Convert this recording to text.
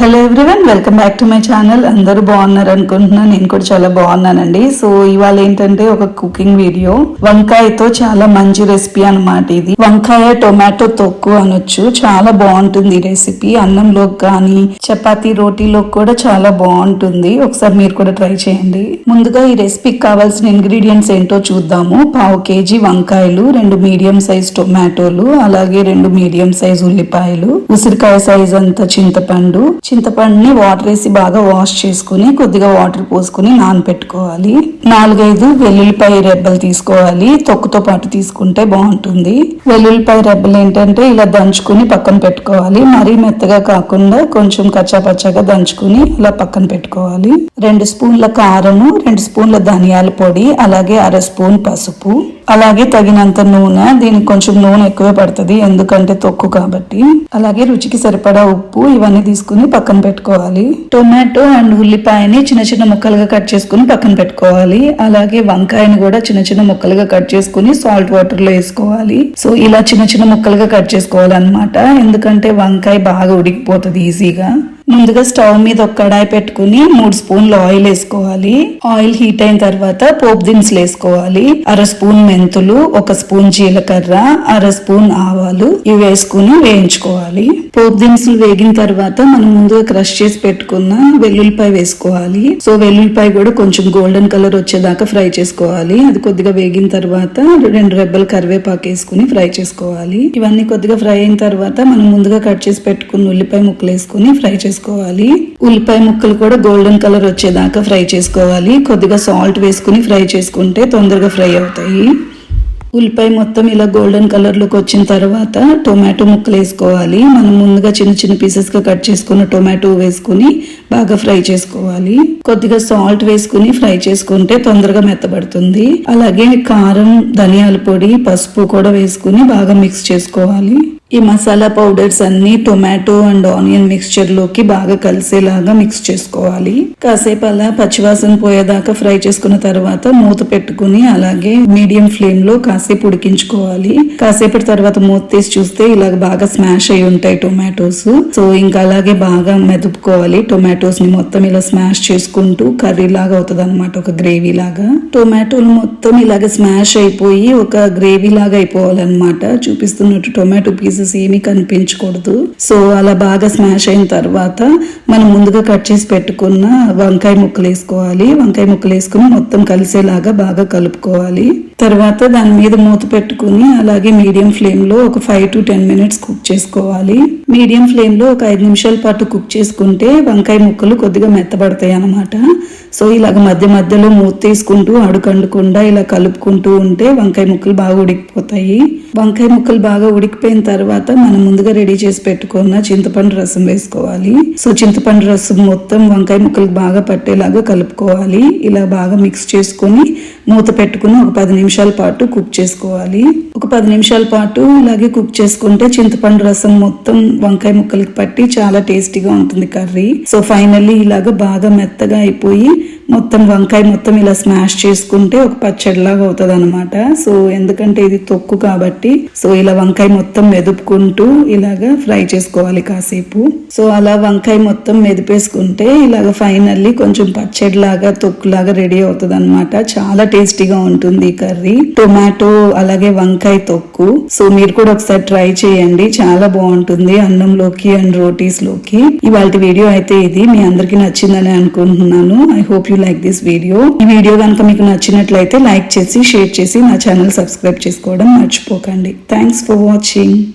Hello everyone welcome back to my channel. అందరూ బాగున్నారు అనుకుంటున్నాను నేను కూడా చాలా బాగున్నానండి. సో ఇవాళ ఏంటంటే ఒక కుకింగ్ వీడియో వంకాయతో చాలా మంచి రెసిపీ అన్నమాట ఇది. వంకాయ టొమాటో తొక్కు అనొచ్చు. చాలా బాగుంటుంది ఈ రెసిపీ అన్నంలోకి కానీ చపాతీ రోటీలోకి కూడా చాలా బాగుంటుంది. ఒకసారి మీరు కూడా ట్రై చేయండి. ముందుగా ఈ రెసిపీకి కావాల్సిన ఇంగ్రీడియంట్స్ ఏంటో చూద్దాము. పావు కేజీ వంకాయలు రెండు మీడియం సైజ్ టొమాటోలు అలాగే రెండు మీడియం సైజ్ ఉల్లిపాయలు ఉసిరికాయ సైజ్ అంత చింతపండు చింతపండుని వాటర్ వేసి బాగా వాష్ చేసుకుని కొద్దిగా వాటర్ పోసుకుని నానబెట్టుకోవాలి నాలుగైదు వెల్లుల్లిపాయ రెబ్బలు తీసుకోవాలి. తొక్కుతో పాటు తీసుకుంటే బాగుంటుంది. వెల్లుల్లిపాయ రెబ్బలు ఏంటంటే ఇలా దంచుకుని పక్కన పెట్టుకోవాలి. మరీ మెత్తగా కాకుండా కొంచెం కచ్చాపచ్చాగా దంచుకుని ఇలా పక్కన పెట్టుకోవాలి. రెండు స్పూన్ల కారము రెండు స్పూన్ల ధనియాల పొడి అలాగే అర స్పూన్ పసుపు. అలాగే తగినంత నూనె దీనికి కొంచెం నూనె ఎక్కువే పడుతుంది ఎందుకంటే తొక్కు కాబట్టి. అలాగే రుచికి సరిపడా ఉప్పు ఇవన్నీ తీసుకుని పక్కన పెట్టుకోవాలి. టొమాటో అండ్ ఉల్లిపాయని చిన్న చిన్న ముక్కలుగా కట్ చేసుకుని పక్కన పెట్టుకోవాలి. అలాగే వంకాయని కూడా చిన్న చిన్న ముక్కలుగా కట్ చేసుకుని సాల్ట్ వాటర్లో వేసుకోవాలి. సో ఇలా చిన్న చిన్న ముక్కలుగా కట్ చేసుకోవాలన్నమాట. ఎందుకంటే వంకాయ బాగా ఉడికిపోతుంది ఈజీగా. ముందుగా స్టవ్ మీద ఒక కడాయి పెట్టుకుని మూడు స్పూన్లు ఆయిల్ వేసుకోవాలి. ఆయిల్ హీట్ అయిన తర్వాత పోపు దినుసులు వేసుకోవాలి. అర స్పూన్ మెంతులు ఒక స్పూన్ జీలకర్ర అర స్పూన్ ఆవాలు ఇవి వేసుకుని వేయించుకోవాలి. పోపు దినుసులు వేగిన తర్వాత మనం ముందుగా క్రష్ చేసి పెట్టుకున్న వెల్లుల్లిపాయ వేసుకోవాలి. సో వెల్లుల్లిపాయ కూడా కొంచెం గోల్డెన్ కలర్ వచ్చేదాకా ఫ్రై చేసుకోవాలి. అది కొద్దిగా వేగిన తర్వాత రెండు రెబ్బలు కరివేపాకు వేసుకుని ఫ్రై చేసుకోవాలి. ఇవన్నీ కొద్దిగా ఫ్రై అయిన తర్వాత మనం ముందుగా కట్ చేసి పెట్టుకున్న ఉల్లిపాయ ముక్కలు వేసుకుని ఫ్రై చేసుకోవాలి. ఉల్లిపాయ ముక్కలు కూడా గోల్డెన్ కలర్ వచ్చేదాకా ఫ్రై చేసుకోవాలి. కొద్దిగా సాల్ట్ వేసుకుని ఫ్రై చేసుకుంటే తొందరగా ఫ్రై అవుతాయి. ఉల్లిపాయ మొత్తం ఇలా గోల్డెన్ కలర్లోకి వచ్చిన తర్వాత టొమాటో ముక్కలు వేసుకోవాలి. మనం ముందుగా చిన్న చిన్న పీసెస్గా కట్ చేసుకున్న టొమాటో వేసుకుని బాగా ఫ్రై చేసుకోవాలి. కొద్దిగా సాల్ట్ వేసుకుని ఫ్రై చేసుకుంటే తొందరగా మెత్తబడుతుంది. అలాగే కారం ధనియాల పొడి పసుపు కూడా వేసుకుని బాగా మిక్స్ చేసుకోవాలి. ఈ మసాలా పౌడర్స్ అన్ని టొమాటో అండ్ ఆనియన్ మిక్స్చర్లోకి బాగా కలిసేలాగా మిక్స్ చేసుకోవాలి. కాసేపు అలా పచ్చివాసన పోయేదాకా ఫ్రై చేసుకున్న తర్వాత మూత పెట్టుకుని అలాగే మీడియం ఫ్లేమ్లో కాసేపు ఉడికించుకోవాలి. కాసేపటి తర్వాత మూత తీసి చూస్తే ఇలాగ బాగా స్మాష్ అయి ఉంటాయి టొమాటోస్. సో ఇంకా అలాగే బాగా మెదుపుకోవాలి. టొమాటోస్ని మొత్తం ఇలా స్మాష్ చేసుకుంటూ కర్రీ లాగా అవుతుంది అనమాట ఒక గ్రేవీ లాగా. టొమాటోలు మొత్తం ఇలాగ స్మాష్ అయిపోయి ఒక గ్రేవీ లాగా అయిపోవాలన్నమాట. చూపిస్తున్నట్టు టొమాటో పీసెస్ ఏమీ కనిపించకూడదు. సో అలా బాగా స్మాష్ అయిన తర్వాత మనం ముందుగా కట్ చేసి పెట్టుకున్న వంకాయ ముక్కలు వేసుకోవాలి. వంకాయ ముక్కలు వేసుకుని మొత్తం కలిసేలాగా బాగా కలుపుకోవాలి. తర్వాత దాని మీద మూత పెట్టుకుని అలాగే మీడియం ఫ్లేమ్లో ఒక five to ten minutes cook చేసుకోవాలి. మీడియం ఫ్లేమ్లో ఒక ఐదు నిమిషాల పాటు కుక్ చేసుకుంటే వంకాయ ముక్కలు కొద్దిగా మెత్తబడతాయి అన్నమాట. సో ఇలాగ మధ్య మధ్యలో మూత తీసుకుంటూ అడుకండకుండా ఇలా కలుపుకుంటూ ఉంటే వంకాయ ముక్కలు బాగా ఉడికిపోతాయి. వంకాయ ముక్కలు బాగా ఉడికిపోయిన తర్వాత మనం ముందుగా రెడీ చేసి పెట్టుకున్న చింతపండు రసం వేసుకోవాలి. సో చింతపండు రసం మొత్తం వంకాయ ముక్కలకు బాగా పట్టేలాగా కలుపుకోవాలి. ఇలా బాగా మిక్స్ చేసుకొని మూత పెట్టుకుని ఒక పది నిమిషాల పాటు కుక్ చేసుకోవాలి. ఒక పది నిమిషాల పాటు ఇలాగే కుక్ చేసుకుంటే చింతపండు రసం మొత్తం వంకాయ ముక్కలకి పట్టి చాలా టేస్టీగా ఉంటుంది కర్రీ. సో ఫైనల్లీ ఇలాగ బాగా మెత్తగా అయిపోయి మొత్తం వంకాయ మొత్తం ఇలా స్మాష్ చేసుకుంటే ఒక పచ్చడిలాగా అవుతుంది అనమాట సో ఎందుకంటే ఇది తొక్కు కాబట్టి సో ఇలా వంకాయ మొత్తం మెదుపుకుంటూ ఇలాగా ఫ్రై చేసుకోవాలి కాసేపు. సో అలా వంకాయ మొత్తం మెదిపేసుకుంటే ఇలాగ ఫైనల్లీ కొంచెం పచ్చడిలాగా తొక్కులాగా రెడీ అవుతుంది అనమాట చాలా టేస్టీగా ఉంటుంది ఈ కర్రీ. టొమాటో అలాగే వంకాయ తొక్కు. సో మీరు కూడా ఒకసారి ట్రై చేయండి. చాలా బాగుంటుంది అన్నంలోకి అండ్ రోటీస్లోకి ఇవాళ వీడియో అయితే ఇది. మీ అందరికి నచ్చిందని అనుకుంటున్నాను. I hope you like this video ఈ వీడియో కనుక మీకు నచ్చినట్లయితే లైక్ చేసి షేర్ చేసి నా ఛానల్ సబ్స్క్రైబ్ చేసుకోవడం మర్చిపోకండి. Thanks for watching